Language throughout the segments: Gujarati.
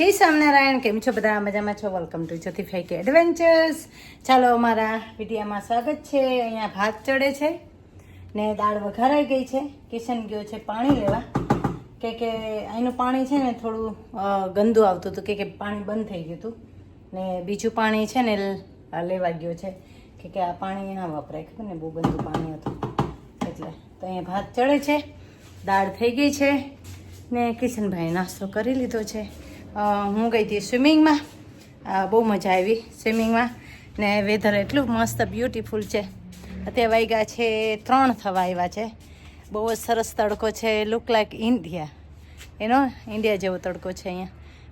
જય સ્વામિનારાયણ. કેમ છો બધા? મજામાં છો? વેલકમ ટુ જ્યોતિ કે એડવેન્ચર્સ ચાલો, અમારા વિડીયામાં સ્વાગત છે. અહીંયા ભાત ચડે છે ને દાળ વઘારાઈ ગઈ છે. કિશન ગયો છે પાણી લેવા. કે કે અહીંનું પાણી છે ને થોડું ગંદુ આવતું હતું. કે કે પાણી બંધ થઈ ગયું હતું. ને બીજું પાણી છે ને લેવા ગયો છે. કે કે આ પાણી ના વપરાય. ખબર ને? બહુ ગંદુ પાણી હતું. એટલે તો અહીંયા ભાત ચડે છે. દાળ થઈ ગઈ છે ને કિશનભાઈ નાસ્તો કરી લીધો છે. હું ગઈ હતી સ્વિમિંગમાં. બહુ મજા આવી સ્વિમિંગમાં. ને વેધર એટલું મસ્ત બ્યુટીફુલ છે. અત્યારે વાગ્યા છે, ત્રણ થવા આવ્યા છે. બહુ જ સરસ તડકો છે. લુક લાઈક ઇન્ડિયા એનો ઇન્ડિયા જેવો તડકો છે અહીંયા.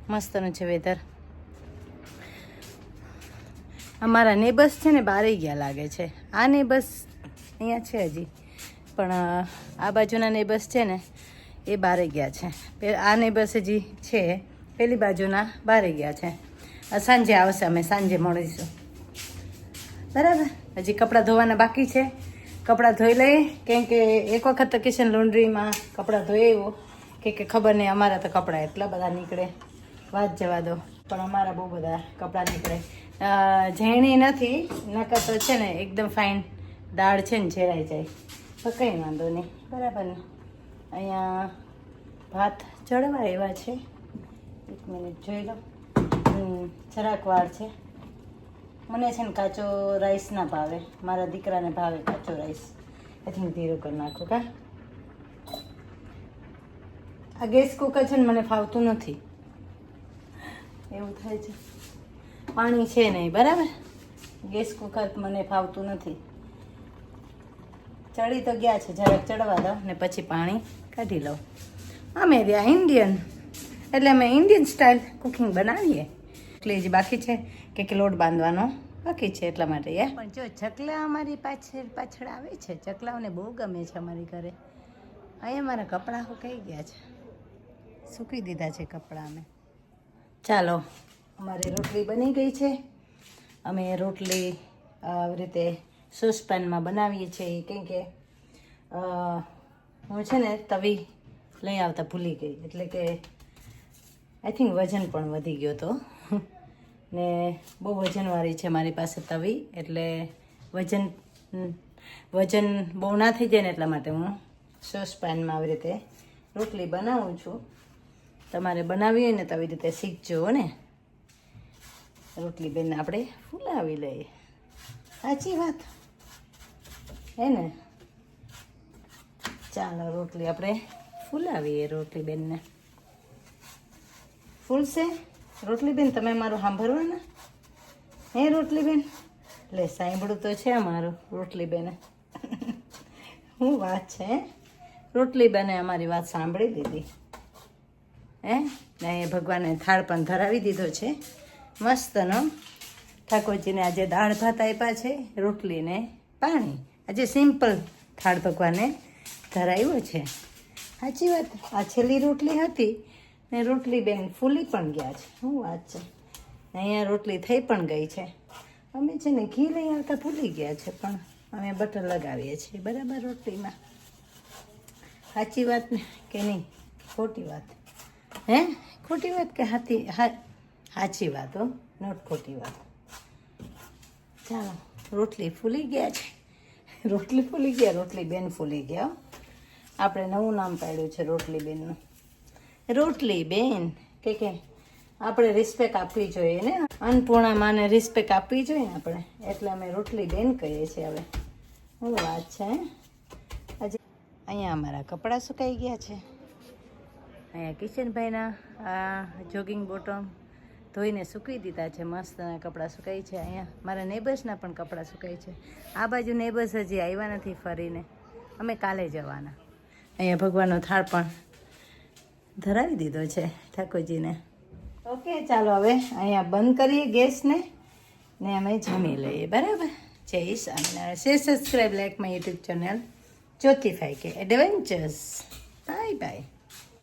મસ્તનું છે વેધર. અમારા નેબર્સ છે ને બારે ગયા લાગે છે. આ નેબર્સ અહીંયા છે હજી. પણ આ બાજુના નેબર્સ છે ને એ બારે ગયા છે. આ નેબર્સ હજી છે. પેલી બાજુના બારે ગયા છે. સાંજે આવશે, અમે સાંજે મળીશું. બરાબર? હજી કપડાં ધોવાના બાકી છે. કપડાં ધોઈ લઈએ. કેમ કે એક વખત તો કિચન લોન્ડ્રીમાં કપડાં ધોઈ આવ્યો કે કે ખબર નહીં, અમારા તો કપડાં એટલા બધા નીકળે. વાત જવા દો. પણ અમારા બહુ બધા કપડાં નીકળે. ઝેણી નથી, નકર તો છે ને એકદમ ફાઇન દાળ છે ને ઝેરાઈ જાય. તો કંઈ વાંધો નહીં. બરાબર ને? અહીંયા ભાત ચડવા એવા છે. એક મિનિટ જોઈ લો. જરાક વાર છે. મને છે ને કાચો રાઈસ ના ભાવે. મારા દીકરાને ભાવે કાચો રાઈસ એટલે ધીરું કરી નાખું, કા? આ ગેસ કુકર છે ને મને ફાવતું નથી. એવું થાય છે. પાણી છે નહીં, બરાબર? ગેસ કુકર મને ફાવતું નથી. ચડી તો ગયા છે, જરાક ચડવા દો ને પછી પાણી કાઢી લઉં. અમે રહ્યા ઇન્ડિયન એટલે અમે ઇન્ડિયન સ્ટાઇલ કુકિંગ બનાવીએ. એટલે જે બાકી છે કે કે લોટ બાંધવાનો બાકી છે એટલા માટે યાર પણ જો ચકલા અમારી પાછળ પાછળ આવે છે ચકલાઓને બહુ ગમે છે અમારી ઘરે. અહીંયા મારા કપડાં સુકાઈ ગયા છે? સૂકી દીધા છે કપડાં અમે. ચાલો અમારી રોટલી બની ગઈ છે. અમે રોટલી આવી રીતે સોસપેનમાં બનાવીએ છીએ. કેમ કે હું છે ને તવી લઈ આવતા ભૂલી ગઈ. એટલે કે આઈ થિંક વજન પણ વધી ગયો હતો ને બહુ વજનવાળી છે મારી પાસે તવી, એટલે વજન વજન બહુ ના થઈ જાય ને એટલા માટે હું સોસપેનમાં આવી રીતે રોટલી બનાવું છું. તમારે બનાવી હોય ને તો આવી રીતે શીખજો ને. રોટલી બેન આપણે ફૂલાવી લઈએ. સાચી વાત. હે ને? ચાલો રોટલી આપણે ફૂલાવીએ રોટલી બેનને. ફૂલશે. રોટલી બેન, તમે મારું સાંભળવાના? હે રોટલી બેન? લે, સાંભળું તો છે અમારું રોટલી બેને. શું વાત છે, હે? રોટલી બેને અમારી વાત સાંભળી દીધી. હે? ને ભગવાને થાળ પણ ધરાવી દીધો છે. મસ્તનો. ઠાકોરજીને આજે દાળ ભાત આપ્યા છે, રોટલીને પાણી. આજે સિમ્પલ થાળ ભગવાને ધરાવ્યો છે. સાચી વાત, આ છેલ્લી રોટલી હતી. ને રોટલી બેન ફૂલી પણ ગયા છે. શું વાત છે? અહીંયા રોટલી થઈ પણ ગઈ છે. અમે છે ને ઘી લઈ આવતા ભૂલી ગયા છે, પણ અમે બટર લગાવીએ છીએ. બરાબર રોટલીમાં? સાચી વાત ને કે નહીં? ખોટી વાત. હે? ખોટી વાત કે હાથી? હા, સાચી વાત હો. નોટ ખોટી વાત. ચાલો, રોટલી ફૂલી ગયા છે. રોટલી ફૂલી ગયા, રોટલી બેન ફૂલી ગયા આપણે નવું નામ પાડ્યું છે રોટલી બેનનું. રોટલી, બેન. કે કે, આપણે રિસ્પેક્ટ આપવી જોઈએ ને? અન્નપૂર્ણા માને રિસ્પેક્ટ આપવી જોઈએ આપણે? એટલે અમે રોટલી બેન કહીએ છીએ હવે. શું વાત છે? આજે અહીંયા અમારા કપડાં સુકાઈ ગયા છે. અહીંયા કિશનભાઈના, આ જોગિંગ બોટમ ધોઈને સૂકવી દીધા છે. મસ્ત કપડાં સુકાઈ છે. અહીંયા મારા નેબર્સના પણ કપડાં સુકાઈ છે. આ બાજુ નેબર્સ હજી આવ્યા નથી ફરીને. અમે કાલે જવાના. અહીંયા ભગવાનનો થાળ પણ ધરાવી દીધો છે ઠાકોરજીને. ઓકે, ચાલો હવે અહીંયા બંધ કરીએ ગેસને ને અમે જમી લઈએ. બરાબર? જય Swaminarayan. Share subscribe like, my YouTube channel. જ્યોતિફાઈ કે એડવેન્ચર્સ. Bye bye.